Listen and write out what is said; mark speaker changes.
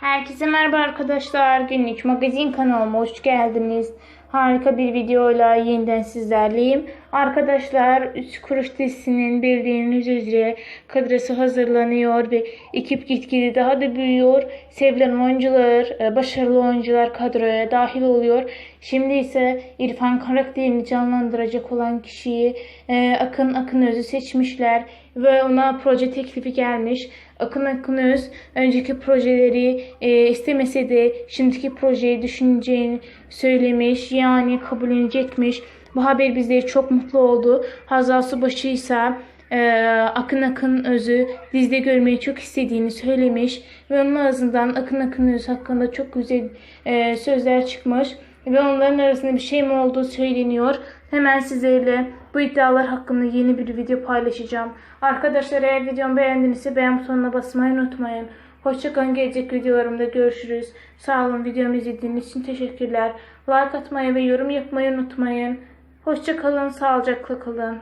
Speaker 1: Herkese merhaba arkadaşlar. Günlük magazin kanalıma hoş geldiniz. Harika bir videoyla yeniden sizlerleyim. Arkadaşlar Üç Kuruş dizisinin bildiğiniz üzere kadrosu hazırlanıyor ve ekip gitgide daha da büyüyor. Sevilen oyuncular, e, başarılı oyuncular kadroya dahil oluyor. Şimdi ise İrfan karakterini canlandıracak olan kişiyi e, Akın Akın Öz'ü seçmişler ve ona proje teklifi gelmiş. Akın Akınöz önceki projeleri e, istemese de şimdiki projeyi düşüneceğini söylemiş. Yani kabullenecekmiş. Bu haber bizleri çok mutlu oldu. Hazal Subaşı ise e, Akın Akın Öz'ü dizide görmeyi çok istediğini söylemiş. Ve onun ağzından Akın Akın Öz hakkında çok güzel e, sözler çıkmış. Ve onların arasında bir şey mi olduğu söyleniyor. Hemen sizlerle bu iddialar hakkında yeni bir video paylaşacağım. Arkadaşlar eğer videomu beğendinizse beğen butonuna basmayı unutmayın. Hoşçakalın gelecek videolarımda görüşürüz. Sağ olun videomu izlediğiniz için teşekkürler. Like atmayı ve yorum yapmayı unutmayın. Hoşçakalın sağlıcakla kalın.